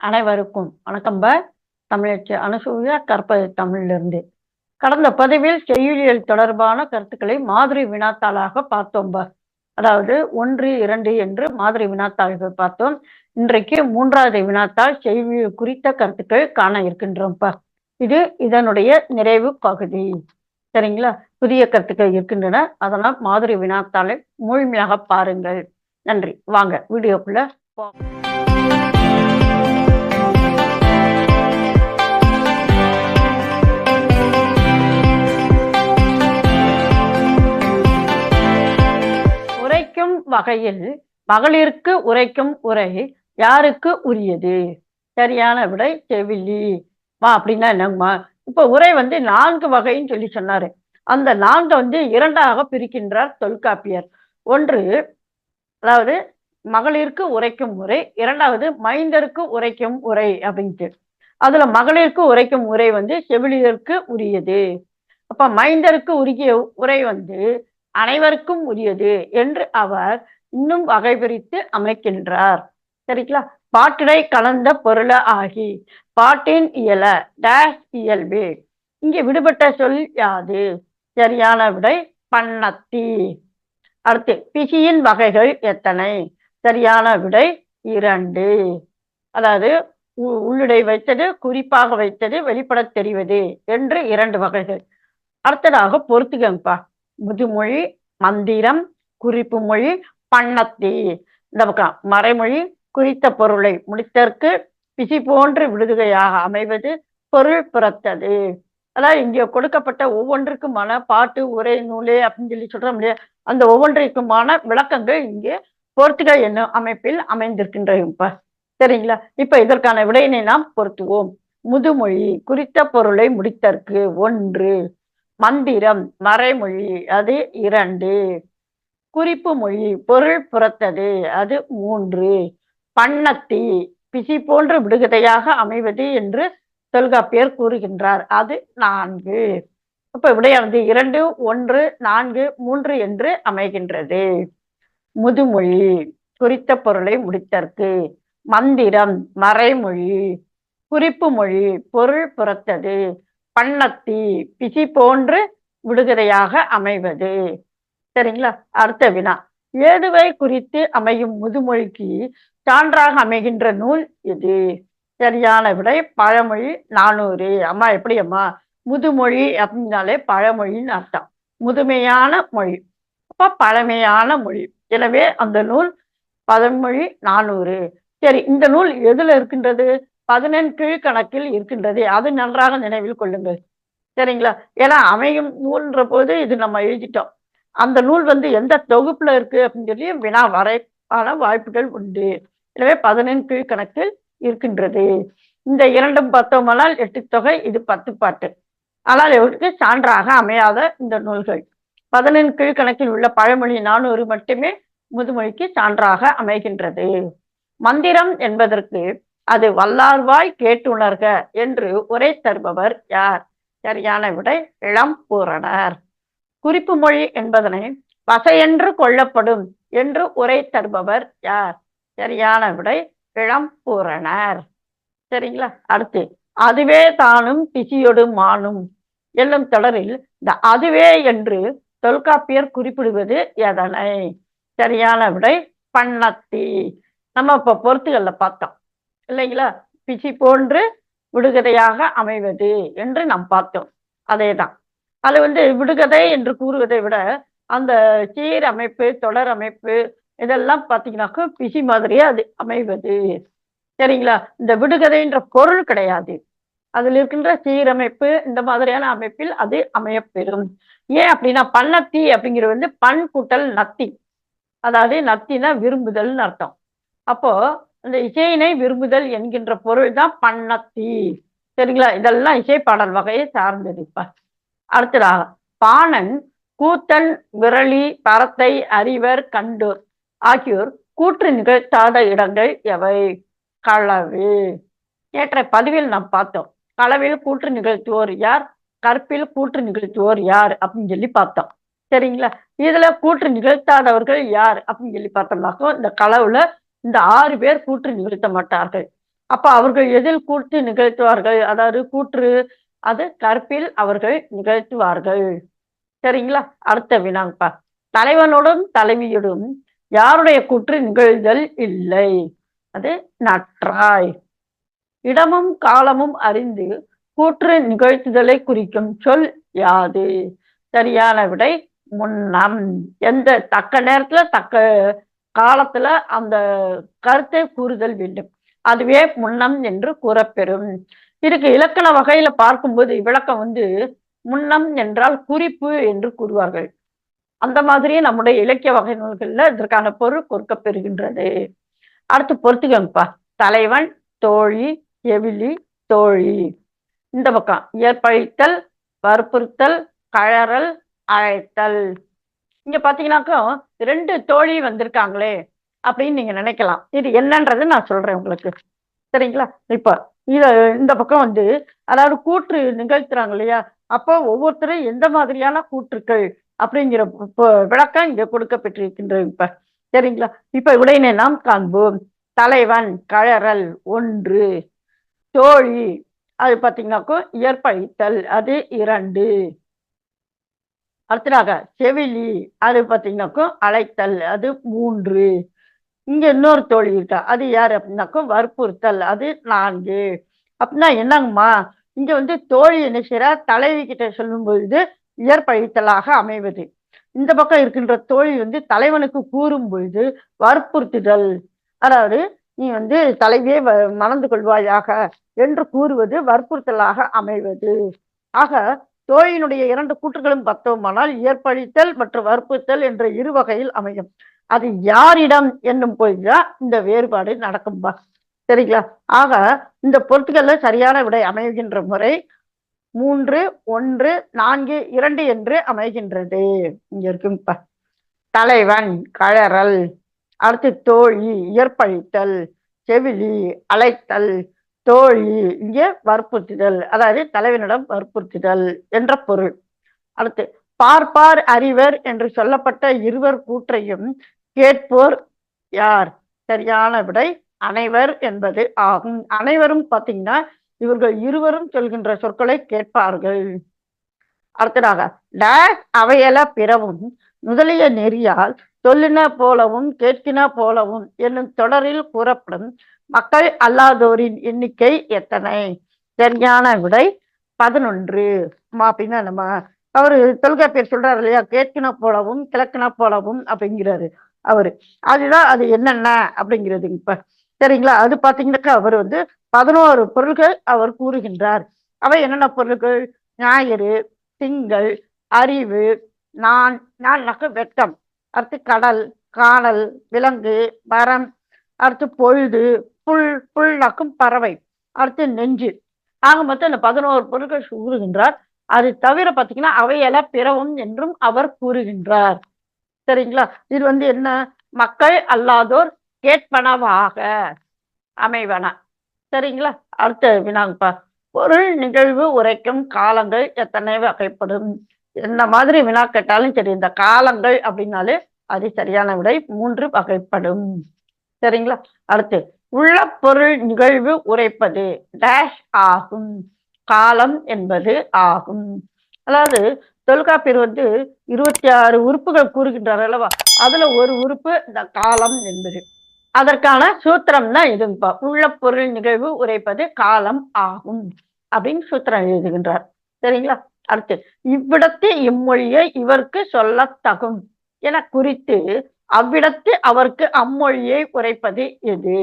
அனைவருக்கும் வணக்கம்ப தமிழச்சி அனுசூயா கற்பது தமிழிலிருந்து. கடந்த பதிவில் செய்யுளியல் தொடர்பான கருத்துக்களை மாதிரி வினாத்தாளாக பார்த்தோம்ப அதாவது ஒன்று இரண்டு என்று மாதிரி வினாத்தாள்கள் பார்த்தோம். இன்றைக்கு மூன்றாவது வினாத்தாள் செய்யுளியல் குறித்த கருத்துக்கள் காண இருக்கின்றோம்ப்பா இது இதனுடைய நிறைவு பகுதி. சரிங்களா? புதிய கருத்துக்கள் இருக்கின்றன. அதனால் மாதிரி வினாத்தாளை முழுமையாக பாருங்கள். நன்றி. வாங்க வீடியோக்குள்ள போ வகையில் மகளிருக்கு உரைக்கும் உரை யாருக்கு உரியது? சரியான விடை செவிலி. மா அப்படின்னா என்னங்கம்மா? இப்ப உரை வந்து நான்கு வகைன்னு சொல்லி சொன்னாரு. அந்த நான்கு வந்து இரண்டாக பிரிக்கின்றார் தொல்காப்பியர். ஒன்று அதாவது மகளிருக்கு உரைக்கும் உரை இரண்டாவது மைந்தருக்கு உரைக்கும் உரை அப்படின்ட்டு. அதுல மகளிருக்கு உரைக்கும் உரை வந்து செவிலியருக்கு உரியது. அப்ப மைந்தருக்கு உரிய உரை வந்து அனைவருக்கும் உரியது என்று அவர் இன்னும் வகை பிரித்து அமைக்கின்றார். சரிங்களா? பாட்டிடை கலந்த பொருள ஆகி பாட்டின் இயல டேஷ் இயல்பு. இங்கே விடுபட்ட சொல் யாது? சரியான விடை பண்ணத்தி அடுத்து பிசியின் வகைகள் எத்தனை? சரியான விடை இரண்டு. அதாவது உள்ளுடை வைத்தது குறிப்பாக வைத்தது வெளிப்பட தெரிவது என்று இரண்டு வகைகள். அடுத்ததாக பொறுத்துக்கங்கப்பா முதுமொழி மந்திரம் குறிப்பு மொழி பண்ணத்தி இந்த மறைமொழி குறித்த பொருளை முடித்தற்கு பிசி போன்று விடுதுகையாக அமைவது பொருள் பிறத்தது அதாவது இங்கே கொடுக்கப்பட்ட ஒவ்வொன்றுக்குமான பாட்டு உரை நூலே அப்படின்னு சொல்லி சொல்றோம் இல்லையா அந்த ஒவ்வொன்றிற்குமான விளக்கங்கள் இங்கே பொறுத்துகள் என்னும் அமைப்பில் அமைந்திருக்கின்றன சரிங்களா இப்ப இதற்கான விடையினை நாம் பொருத்துவோம் முதுமொழி குறித்த பொருளை முடித்தற்கு ஒன்று மந்திரம் மறைமொழி அது இரண்டு. குறிப்பு மொழி பொருள் புறத்தது அது மூன்று. பண்ணத்தி பிசி போன்று விடுகதையாக அமைவது என்று தொல்காப்பியர் கூறுகின்றார். அது நான்கு. இப்ப விடையானது இரண்டு ஒன்று நான்கு மூன்று என்று அமைகின்றது. முதுமொழி குறித்த பொருளை முடித்தற்கு. மந்திரம் மறைமொழி குறிப்பு மொழி பொருள் புறத்தது பண்ணத்தி பிசி போன்று விடுகதையாக அமைவது. சரிங்களா? அடுத்த வினா. ஏதுவை குறித்து அமையும் முதுமொழிக்கு சான்றாக அமைகின்ற நூல் இது சரியான விடை பழமொழி நானூறு. அம்மா எப்படி அம்மா முதுமொழி அப்படின்னாலே பழமொழின்னு அர்த்தம். முதுமையான மொழி. அப்ப பழமையான மொழி. எனவே அந்த நூல் பழமொழி நானூறு. சரி இந்த நூல் எதுல இருக்கின்றது? பதினெண் கீழ்கணக்கில் இருக்கின்றது அது நன்றாக நினைவில் கொள்ளுங்கள். சரிங்களா? ஏன்னா அமையும் நூல்ன்ற போது இது நம்ம எழுதிட்டோம். அந்த நூல் வந்து எந்த தொகுப்புல இருக்கு அப்படின்னு சொல்லி வினா வரைக்கான வாய்ப்புகள் உண்டு. எனவே பதினெண் கீழ்கணக்கில் இருக்கின்றது. இந்த இரண்டும் பத்தோமானால் எட்டு தொகை இது பத்து பாட்டு. ஆனால் இவருக்கு சான்றாக அமையாத இந்த நூல்கள். பதினெண் கீழ்கணக்கில் உள்ள பழமொழி நானூறு மட்டுமே முதுமொழிக்கு சான்றாக அமைகின்றது. மந்திரம் என்பதற்கு அது வல்லார்வாய் கேட்டுணர்க என்று உரை தருபவர் யார்? சரியான விடை இளம் பூரணர். குறிப்பு மொழி என்பதனை பசையென்று கொள்ளப்படும் என்று உரை தருபவர் யார்? சரியான விடை இளம் பூரணர். சரிங்களா? அடுத்து அதுவே தானும் பிசியொடு மானும். என்னும் தொடரில் இந்த அதுவே என்று தொல்காப்பியர் குறிப்பிடுவது எதனை? சரியான விடை பண்ணத்தி நம்ம இப்ப பொறுத்துகள்ல பார்த்தோம். இல்லைங்களா? பிசி போன்று விடுகதையாக அமைவது என்று நாம் பார்த்தோம். அதேதான். அது வந்து விடுகதை என்று கூறுவதை விட அந்த சீர் அமைப்பு தொடர் அமைப்பு இதெல்லாம் பார்த்தீங்கன்னாக்கா பிசி மாதிரியே அது அமைவது. சரிங்களா? இந்த விடுகதைன்ற பொருள் கிடையாது. அதில் இருக்கின்ற சீரமைப்பு இந்த மாதிரியான அமைப்பில் அது அமையப்பெறும். ஏன் அப்படின்னா பன்னத்தி அப்படிங்கிறது வந்து பண் கூட்டல் நத்தி. அதாவது நத்தினா விரும்புதல்னு அர்த்தம். அப்போ அந்த இசையினை விரும்புதல் என்கின்ற பொருள் தான் பண்ணத்தி சரிங்களா? இதெல்லாம் இசை பாடல் வகையை சார்ந்தது அடுத்ததாக பாணன் கூத்தன் விரலி பரத்தை அறிவர் கண்டூர் ஆகியோர் கூற்று நிகழ்த்தாத இடங்கள் எவை? களவு. ஏற்ற பதிவில் நாம் பார்த்தோம். களவில் கூற்று நிகழ்த்துவோர் யார்? கற்பில் கூற்று நிகழ்த்துவோர் யார்? அப்படின்னு சொல்லி பார்த்தோம். சரிங்களா? இதுல கூற்று நிகழ்த்தாதவர்கள் யார்? அப்படின்னு சொல்லி பார்த்தோம்னாக்கோ இந்த களவுல இந்த ஆறு பேர் கூற்று நிகழ்த்த மாட்டார்கள். அப்ப அவர்கள் எதில் கூற்று நிகழ்த்துவார்கள்? அதாவது கூற்று அது கற்பில் அவர்கள் நிகழ்த்துவார்கள். சரிங்களா? அடுத்த வினாங்கப்பா. தலைவனோடும் தலைவியோடும் யாருடைய கூற்று நிகழ்தல் இல்லை? அது நற்றாய். இடமும் காலமும் அறிந்து கூற்று நிகழ்த்துதலை குறிக்கும் சொல் யாது? சரியான விடை முன்னம். எந்த தக்க நேரத்துல தக்க காலத்துல அந்த கருத்தை கூறுதல் வேண்டும். அதுவே முன்னம் என்று கூறப்பெறும். இதுக்கு இலக்கண வகையில பார்க்கும்போது விளக்கம் வந்து முன்னம் என்றால் குறிப்பு என்று கூறுவார்கள். அந்த மாதிரி நம்முடைய இலக்கிய வகை நூல்கள்ல இதற்கான பொருள் கொடுக்கப்பெறுகின்றது. அடுத்து பொறுத்துக்கங்கப்பா தலைவன் தோழி எவிலி தோழி. இந்த பக்கம். ஏற்பழித்தல் வற்புறுத்தல் கழறல் அழைத்தல். இங்க பாத்தீங்கன்னாக்கா ரெண்டு தோழி வந்திருக்காங்களே அப்படின்னு நீங்க நினைக்கலாம். இது என்னன்றது நான் சொல்றேன் உங்களுக்கு. சரிங்களா? இப்ப இத இந்த பக்கம் வந்து அதாவது கூற்று நிகழ்த்துறாங்க இல்லையா? அப்போ ஒவ்வொருத்தரும் எந்த மாதிரியான கூற்றுக்கள் அப்படிங்கிற விளக்கம் இங்க கொடுக்கப்பட்டிருக்கின்றது இப்ப. சரிங்களா? இப்ப உடையினை நாம் காண்போம். தலைவன் கழறல் ஒன்று. தோழி அது பார்த்தீங்கன்னாக்கோ இயற்பழித்தல் அது இரண்டு. அடுத்ததாக செவிலி அது பார்த்தீங்கன்னாக்கும் அழைத்தல் அது மூன்று. இங்க இன்னொரு தோழி இருக்கா. அது யார் அப்படின்னாக்கும் வற்புறுத்தல் அது நான்கு. அப்படின்னா என்னங்கம்மா இங்க வந்து தோழி என்ன செய்யறா தலைவி கிட்ட சொல்லும் பொழுது இயற்பழித்தலாக அமைவது. இந்த பக்கம் இருக்கின்ற தோழி வந்து தலைவனுக்கு கூறும் பொழுது வற்புறுத்துதல். அதாவது நீ வந்து தலைவியே மணந்து கொள்வாயாக என்று கூறுவது வற்புறுத்தலாக அமைவது. ஆக தோழியினுடைய இரண்டு கூற்றுகளும் பார்த்தோமானால் ஏற்பழித்தல் மற்றும் வற்புறுத்தல் என்ற இரு வகையில் அமையும். அது யாரிடம் என்னும் போய்தான் இந்த வேறுபாடு நடக்கும்பா. சரிங்களா? ஆக இந்த பொருட்கள்ல சரியான விடை அமைகின்ற முறை மூன்று ஒன்று நான்கு இரண்டு என்று அமைகின்றது. இங்க இருக்குப்பா தலைவன் கழறல் அடுத்து தோழி இயற்பழித்தல் செவிலி அழைத்தல் தோழி இங்கே வற்புறுத்துதல் அதாவது தலைவனிடம் வற்புறுத்துதல் என்ற பொருள். அடுத்து பார்ப்பார் அறிவர் என்று சொல்லப்பட்ட இருவர் கூற்றையும் கேட்போர் யார்? சரியான விடை அனைவர் என்பது ஆகும். அனைவரும் பார்த்தீங்கன்னா இவர்கள் இருவரும் சொல்கின்ற சொற்களை கேட்பார்கள். அடுத்ததாக டேஷ் அவையல பிறவும் முதலிய நெறியால் சொல்லின போலவும் கேட்கின போலவும் என்னும் தொடரில் கூறப்படும் மக்கள் அல்லாதோரின் எண்ணிக்கை எத்தனை? சரியான விடை பதினொன்று. அப்படின்னா நம்ம அவரு தொல்காப்பியர் சொல்றாரு இல்லையா? கேட்கின போலவும் கிழக்கின போலவும் அப்படிங்கிறாரு அவரு. அதுதான் அது என்னென்ன அப்படிங்கிறது இப்ப. சரிங்களா? அது பாத்தீங்கன்னாக்கா அவர் வந்து பதினோரு பொருள்கள் அவர் கூறுகின்றார். அவை என்னென்ன பொருள்கள்? ஞாயிறு திங்கள் அறிவு நான் நான் வெட்டம் அடுத்து கடல் காணல் விலங்கு மரம். அடுத்து பொழுது புல் புல்னாக்கும் பறவை. அடுத்து நெஞ்சு. ஆக மொத்தம் இந்த பதினோரு பொருட்கள் கூறுகின்றார் அது தவிர பார்த்தீங்கன்னா அவையல பிறவும் என்றும் அவர் கூறுகின்றார். சரிங்களா? இது வந்து என்ன? மக்கள் அல்லாதோர் கேட்பனவாக அமைவன. சரிங்களா? அடுத்த வினாங்கப்பா. பொருள் நிகழ்வு உரைக்கும் காலங்கள் எத்தனை வகைப்படும்? எந்த மாதிரி வினா கேட்டாலும் சரி இந்த காலங்கள் அப்படின்னாலே அது சரியான விடை மூன்று வகைப்படும். சரிங்களா? அடுத்து உள்ள பொருள் நிகழ்வு உரைப்பது. டேஷ் ஆகும். காலம் என்பது ஆகும். அதாவது தொல்காப்பியர் வந்து இருபத்தி ஆறு உறுப்புகள் கூறுகின்றார் அல்லவா? அதுல ஒரு உறுப்பு இந்த காலம் என்பது. அதற்கான சூத்திரம் தான் இதுங்கப்பா உள்ள பொருள் நிகழ்வு உரைப்பது காலம் ஆகும் அப்படின்னு சூத்திரம் எழுதுகின்றார். சரிங்களா? அடுத்து இவ்விடத்து இம்மொழியை இவருக்கு சொல்லத்தகும் என குறித்து அவ்விடத்து அவருக்கு அம்மொழியை உரைப்பது எது?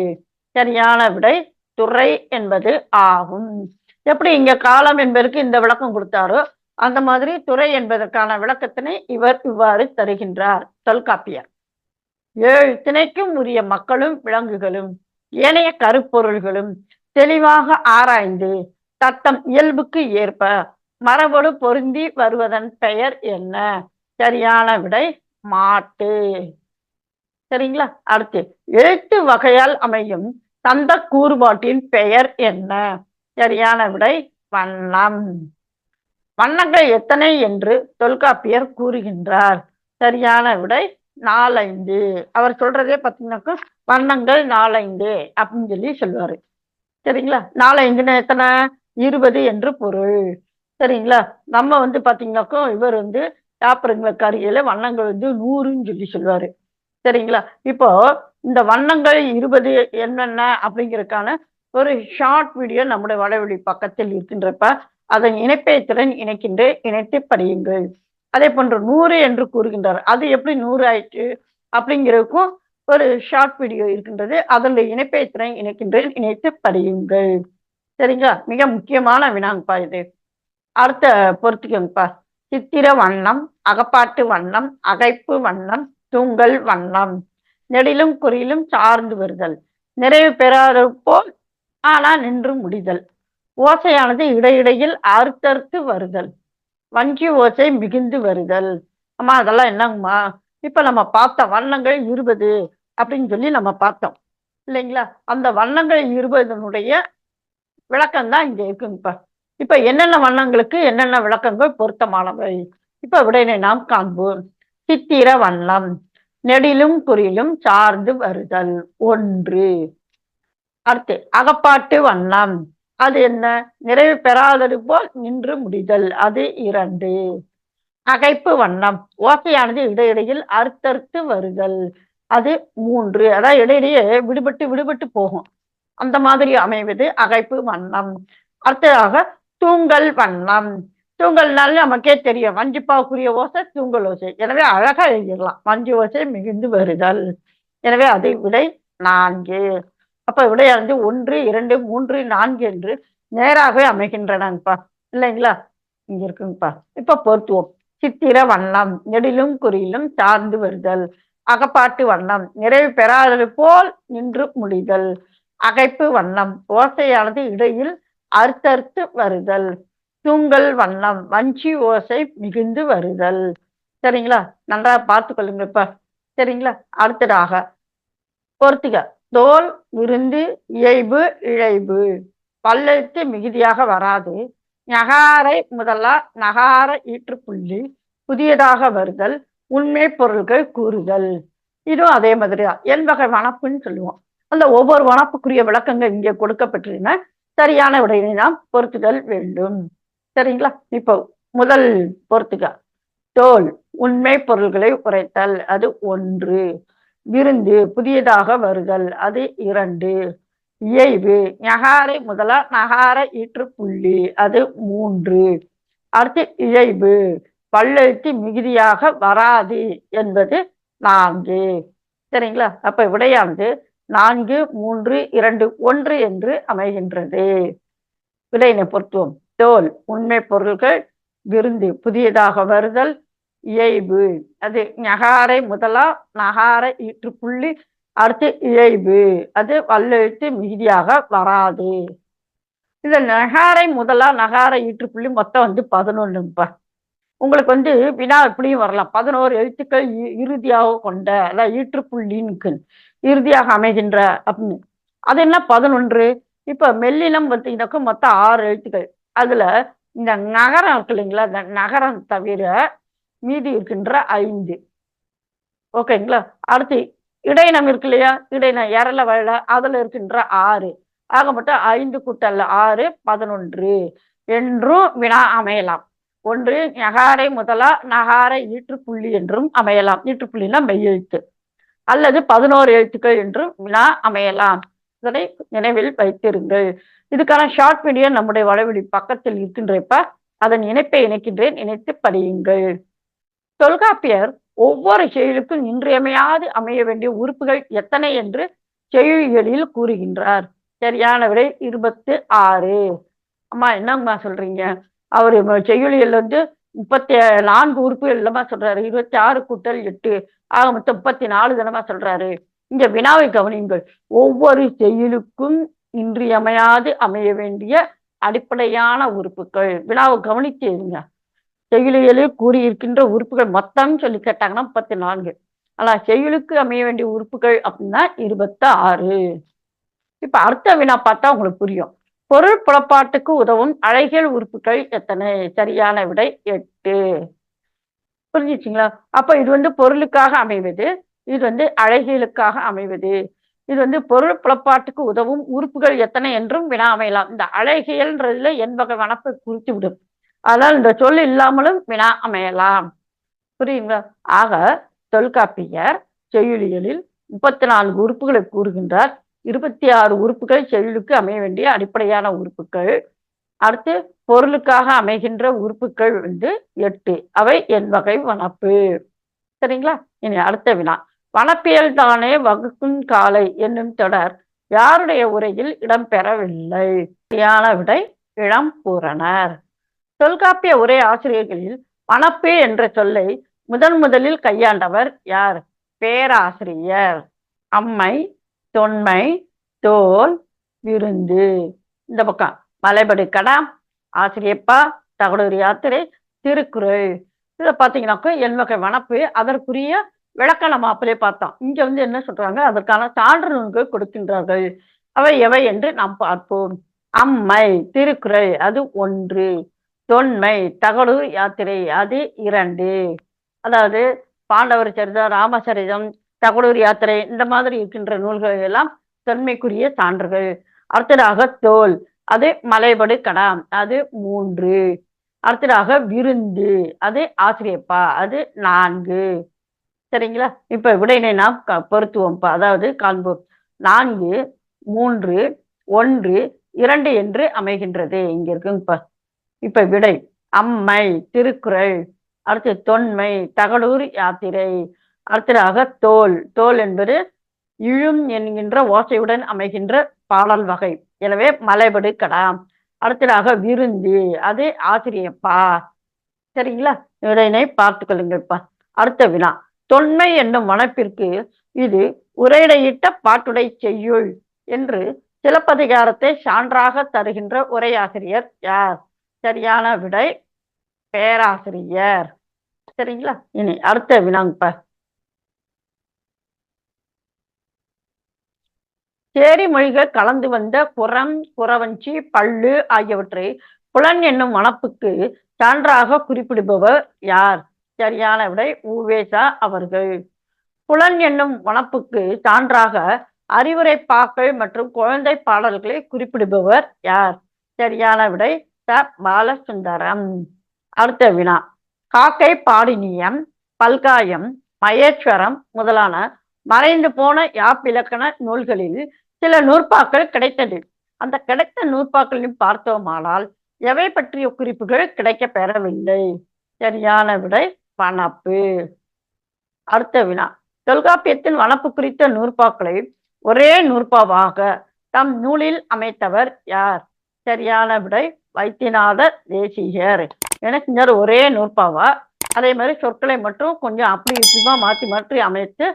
சரியான விடை துறை என்பது ஆகும். எப்படி இங்க காலம் என்பதற்கு இந்த விளக்கம் கொடுத்தாரோ அந்த மாதிரி துறை என்பதற்கான விளக்கத்தினை இவர் இவ்வாறு தருகின்றார். தொல்காப்பியர். ஏழு திணைக்கும் உரிய மக்களும் விலங்குகளும் ஏனைய கருப்பொருள்களும் தெளிவாக ஆராய்ந்து தத்தம் இயல்புக்கு ஏற்ப மரபோடு பொருந்தி வருவதன் பெயர் என்ன? சரியான விடை மாட்டு. சரிங்களா? அடுத்து எழுத்து வகையால் அமையும் தந்த கூறுபாட்டின் பெயர் என்ன? சரியான விடை வண்ணம். வண்ணங்கள் எத்தனை என்று தொல்காப்பியர் கூறுகின்றார். சரியான விடை நாலைந்து அவர் சொல்றதே பார்த்தீங்கன்னாக்கா வண்ணங்கள் நாலைந்து அப்படின்னு சொல்லி சொல்லுவாரு. சரிங்களா? நாலஞ்சுன்னா எத்தனை? இருபது என்று பொருள். சரிங்களா? நம்ம வந்து பாத்தீங்கன்னாக்கோ இவர் வந்து யாப்பரங்களுக்கு அருகில வண்ணங்கள் வந்து நூறுன்னு சொல்லி சொல்லுவாரு. சரிங்களா? இப்போ இந்த வண்ணங்கள் இருபது என்னென்ன அப்படிங்கறதுக்கான ஒரு ஷார்ட் வீடியோ நம்முடைய வடவெளி பக்கத்தில் இருக்கின்றப்ப அதன் இணைப்பயத்துடன் இணைக்கின்ற இணைத்து படியுங்கள். அதே போன்று நூறு என்று கூறுகின்றார். அது எப்படி நூறு ஆயிற்று? அப்படிங்கிறதுக்கும் ஒரு ஷார்ட் வீடியோ இருக்கின்றது. அதில் இணைப்பயத்துடன் இணைக்கின்றேன் இணைத்து படியுங்கள். சரிங்களா? மிக முக்கியமான வினாங்கப்பா இது. அடுத்த பொறுத்துக்கோங்கப்பா. சித்திர வண்ணம் அகப்பாட்டு வண்ணம் அகைப்பு வண்ணம் தூங்கல் வண்ணம். நெடிலும் குறியிலும் சார்ந்து வருதல். நிறைவு பெறாத போல் ஆனா நின்று முடிதல். ஓசையானது இடையிடையில் அறுத்தறுத்து வருதல். வஞ்சி ஓசை மிகுந்து வருதல். அம்மா அதெல்லாம் என்னங்கம்மா? இப்ப நம்ம பார்த்த வண்ணங்கள் இருபது அப்படின்னு சொல்லி நம்ம பார்த்தோம். இல்லைங்களா? அந்த வண்ணங்கள் இருபதனுடைய விளக்கம் தான் இங்க இருக்குங்கப்பா. இப்ப என்னென்ன வண்ணங்களுக்கு என்னென்ன விளக்கங்கள் பொருத்தமானவை? இப்ப விடையினை நாம் காண்போம். சித்திர வண்ணம். நெடிலும் குறியிலும் சார்ந்து வருதல். ஒன்று. அடுத்து அகப்பாட்டு வண்ணம். அது என்ன? நிறைவு பெறாதது போல் நின்று முடிதல். அது இரண்டு. அகைப்பு வண்ணம். ஓசையானது இடையிடையில் அறுத்தறுத்து வருதல். அது மூன்று. அதாவது இடையிடையே விடுபட்டு விடுபட்டு போகும். அந்த மாதிரி அமைவது அகைப்பு வண்ணம். அடுத்ததாக தூங்கல் வண்ணம். தூங்கல்னால நமக்கே தெரியும். வஞ்சிப்பாவுக்குரிய ஓசை தூங்கல் ஓசை. எனவே அழகா எழுதிடலாம். வஞ்சி ஓசை மிகுந்து வருதல். எனவே அதை விடை நான்கு. அப்ப விடையானது ஒன்று இரண்டு மூன்று நான்கு என்று நேராகவே அமைகின்றனப்பா இல்லைங்களா? இங்க இருக்குங்கப்பா. இப்ப பொருத்துவோம். சித்திர வண்ணம் நெடிலும் குறியிலும் சார்ந்து வருதல். அகப்பாட்டு வண்ணம் நிறைவு பெறாதது போல் நின்று முடிதல். அகைப்பு வண்ணம் ஓசையானது இடையில் அறுத்தறுத்து வருதல். தூங்கல் வண்ணம் வஞ்சி ஓசை மிகுந்து வருதல். சரிங்களா? நல்லா பார்த்துக்கொள்ளுங்க இப்ப. சரிங்களா? அடுத்ததாக பொறுத்துக. தோல் விருந்து இயைபு இழைபு. பல்லெழுத்து மிகுதியாக வராது. நகாரை முதலா நகார ஈற்றுப்புள்ளி புதியதாக வருதல். உண்மை பொருள்கள் கூறுதல். இதுவும் அதே மாதிரிதான். என் வகை வனப்புன்னு சொல்லுவோம். அந்த ஒவ்வொரு வனப்புக்குரிய விளக்கங்கள் இங்கே கொடுக்கப்பட்டிருந்தன சரியான உடையினை நாம் பொருத்துதல் வேண்டும். சரிங்களா? இப்போ முதல் பொறுத்துக தோல் உண்மை பொருள்களை உரைத்தல் அது ஒன்று. விருந்து புதியதாக வருதல். அது இரண்டு. இயைவு நகாரை முதலா நகார ஈற்று புள்ளி. அது மூன்று. அடுத்து இயைவு பல்லெழுத்து மிகுதியாக வராது என்பது நான்கு. சரிங்களா? அப்ப விடையானது நான்கு மூன்று இரண்டு ஒன்று என்று அமைகின்றது. விடையினை பொருத்துவோம். தோல் உண்மை பொருள்கள் விருந்து புதியதாக வருதல் இயைபு. அது நகாரை முதலா நகாரை ஈற்று புள்ளி அடுத்து இயைபு. அது வல்லெழுத்து மிகுதியாக வராது. இந்த நகாரை முதலா நகாரை ஈற்று புள்ளி மொத்தம் வந்து பதினொன்றுப்பா உங்களுக்கு வந்து வினா இப்படியும் வரலாம். பதினோரு எழுத்துக்கள் இறுதியாக கொண்ட அதாவது ஈற்றுப்புள்ளின்னு இறுதியாக அமைகின்ற அப்படின்னு. அது என்ன? பதினொன்று. இப்ப மெல்லினம் பார்த்தீங்கன்னாக்கா மொத்தம் ஆறு எழுத்துக்கள். அதுல இந்த நகரம் இருக்கு இல்லைங்களா? இந்த நகரம் தவிர மீதி இருக்கின்ற ஐந்து. ஓகேங்களா? அடுத்து இடையினம் இருக்கு இல்லையா? இடையினம் இரல வயல அதுல இருக்கின்ற ஆறு. ஆக மட்டும் ஐந்து கூட்டல்ல ஆறு பதினொன்று. என்றும் வினா அமையலாம். ஒன்று நகாரை முதலா நகார ஈற்றுப்புள்ளி என்றும் அமையலாம். ஈற்றுப்புள்ளினா மெய்யெழுத்து அல்லது பதினோரு எழுத்துக்கள் என்றும் வினா அமையலாம். இதனை நினைவில் வைத்திருங்கள். இதுக்கான ஷார்ட் வீடியோ நம்முடைய வளவெளி பக்கத்தில் இருக்கின்றப்ப அதன் இணைப்பை இணைக்கின்றேன். இணைத்து படியுங்கள். தொல்காப்பியர் ஒவ்வொரு செயலுக்கும் இன்றியமையாது அமைய வேண்டிய உறுப்புகள் எத்தனை என்று செய்யுளிகளில் கூறுகின்றார். சரியான விடை இருபத்து ஆறு. அம்மா என்னங்கம்மா சொல்றீங்க? அவர் செய்யுளியல் வந்து முப்பத்தி நான்கு உறுப்புகள் இல்லமா சொல்றாரு? இருபத்தி ஆறு கூட்டல் எட்டு. ஆக மொத்தம் முப்பத்தி நாலு தினமா சொல்றாரு. இந்த வினாவை கவனியுங்கள். ஒவ்வொரு செயலுக்கும் இன்றியமையாது அமைய வேண்டிய அடிப்படையான உறுப்புகள். வினாவை கவனித்து இருங்க செய்யுளியலில் கூறியிருக்கின்ற உறுப்புகள் மொத்தம் சொல்லி கேட்டாங்கன்னா முப்பத்தி நான்கு ஆனா செயலுக்கு அமைய வேண்டிய உறுப்புகள் அப்படின்னா இருபத்தி ஆறு இப்ப அடுத்த வினா பார்த்தா உங்களுக்கு புரியும். பொருள் புலப்பாட்டுக்கு உதவும் அழகியல் உறுப்புகள் எத்தனை? சரியான விடை எட்டு. புரிஞ்சிச்சிங்களா? அப்ப இது வந்து பொருளுக்காக அமைவது இது வந்து அழகியலுக்காக அமைவது. இது வந்து பொருள் புலப்பாட்டுக்கு உதவும் உறுப்புகள் எத்தனை என்றும் வினா அமையலாம் இந்த அழகியல்ன்றதுல என் வகை வனப்பை குறித்து விடும். அதனால் இந்த சொல் இல்லாமலும் வினா அமையலாம். புரியுங்களா ஆக தொல்காப்பியர் செய்யுளியலில் முப்பத்தி நான்கு உறுப்புகளை கூறுகின்றார். இருபத்தி ஆறு உறுப்புகள் செயலுக்கு அமைய வேண்டிய அடிப்படையான உறுப்புகள். அடுத்து பொருளுக்காக அமைகின்ற உறுப்புகள் வந்து எட்டு. அவை என் வகை வனப்பு. சரிங்களா? இனி அடுத்த வினா. வனப்பியல் தானே வகுக்கும் காலை என்னும் தொடர். யாருடைய உரையில் இடம்பெறவில்லை. சரியான விடை இளம்பூரணர் தொல்காப்பிய உரை ஆசிரியர்களில் வனப்பு என்ற சொல்லை முதன் முதலில் கையாண்டவர் யார்? பேராசிரியர். அம்மை தொன்மை தோல் விருந்து. இந்த பக்கம் மலைபடி கடா ஆசிரியப்பா தகடூர் யாத்திரை திருக்குறள். இதை பார்த்தீங்கன்னாக்கா எண்வகை வனப்பு அதற்குரிய விளக்க நம்ம அப்படியே பார்த்தோம் இங்க வந்து என்ன சொல்றாங்க? அதற்கான சான்று நூல்கள் கொடுக்கின்றார்கள். அவை எவை என்று நாம் பார்ப்போம். அம்மை திருக்குறள் அது ஒன்று. தொன்மை தகடூர் யாத்திரை அது இரண்டு. அதாவது பாண்டவர் சரிதம் ராமசரிதம் தகடூர் யாத்திரை இந்த மாதிரி இருக்கின்ற நூல்கள் எல்லாம் தொன்மைக்குரிய சான்றுகள். அடுத்ததாக தோல் அது மலைபடு கடாம் அது மூன்று. அடுத்ததாக விருந்து அது ஆசிரியப்பா அது நான்கு. சரிங்களா? இப்ப விடையினை நாம் பொருத்துவோம்ப்பா. அதாவது காண்போம் நான்கு மூன்று ஒன்று இரண்டு என்று அமைகின்றது. இங்க இருக்குங்கப்பா. இப்ப விடை. அம்மை திருக்குறள். அடுத்து தொன்மை தகடூர் யாத்திரை. அடுத்ததாக தோல் தோல் என்பது இழும் என்கின்ற ஓசையுடன் அமைகின்ற பாடல் வகை. எனவே மலைபடு கடாம் அடுத்ததாக விருந்து. அது ஆசிரியப்பா. சரிங்களா? இதனை பார்த்து கொள்ளுங்கள்ப்பா. அடுத்த வினா. தொன்மை என்னும் வனப்பிற்கு இது உரையிடையிட்ட பாட்டுடை செய்யுள் என்று சிலப்பதிகாரத்தை சான்றாக தருகின்ற உரையாசிரியர் யார்? சரியான விடை பேராசிரியர். சரிங்களா? இனி அடுத்த வினாங்கப்பா சேரி மொழிகள் கலந்து வந்த குரம் குறவஞ்சி பல்லு ஆகியவற்றை புலன் என்னும் வனப்புக்கு சான்றாக குறிப்பிடுபவர் யார்? சரியான விடை ஊவேசா அவர்கள். புலன் என்னும் வனப்புக்கு சான்றாக அறிவுரை பாக்கள் மற்றும் குழந்தை பாடல்களை குறிப்பிடுபவர் யார்? சரியான விடை ச பாலசுந்தரம். அடுத்த வினா. காக்கை பாடினியம் பல்காயம் மகேஸ்வரம் முதலான மறைந்து போன யாப்பிலக்கண நூல்களில் சில நூற்பாக்கள் கிடைத்தது. அந்த கிடைத்த நூற்பாக்களையும் பார்த்தோமானால் எவை பற்றிய குறிப்புகள் கிடைக்க பெறவில்லை? சரியான விடை வனப்பு. அடுத்த வினா. தொல்காப்பியத்தின் வனப்பு குறித்த நூற்பாக்களை ஒரே நூற்பாவாக தம் நூலில் அமைத்தவர் யார்? சரியான விடை வைத்தியநாத தேசிகர். எனக்கு ஒரே நூற்பாவா? அதே மாதிரி சொற்களை மட்டும் கொஞ்சம் அப்படி இப்படிமா மாற்றி மாற்றி அமைத்து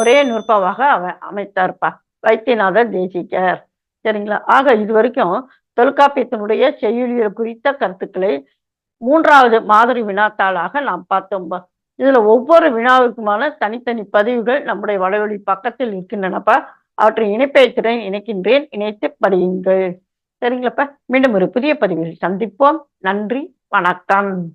ஒரே நூற்பாவாக அவ அமைத்தார்ப்பா. வைத்தியநாத தேசிகர். சரிங்களா? ஆக இது வரைக்கும் தொல்காப்பியத்தினுடைய செய்யுளியல் குறித்த கருத்துக்களை மூன்றாவது மாதிரி வினாத்தாளாக நாம் பார்த்தோம். இதுல ஒவ்வொரு வினாவுக்குமான தனித்தனி பதிவுகள் நம்முடைய வலைவழி பக்கத்தில் இருக்கின்றனப்பா அவற்றை இணைப்பேற்றேன் இணைக்கின்றேன். இணைத்து படியுங்கள். சரிங்களாப்பா மீண்டும் ஒரு புதிய பதிவில் சந்திப்போம். நன்றி வணக்கம்.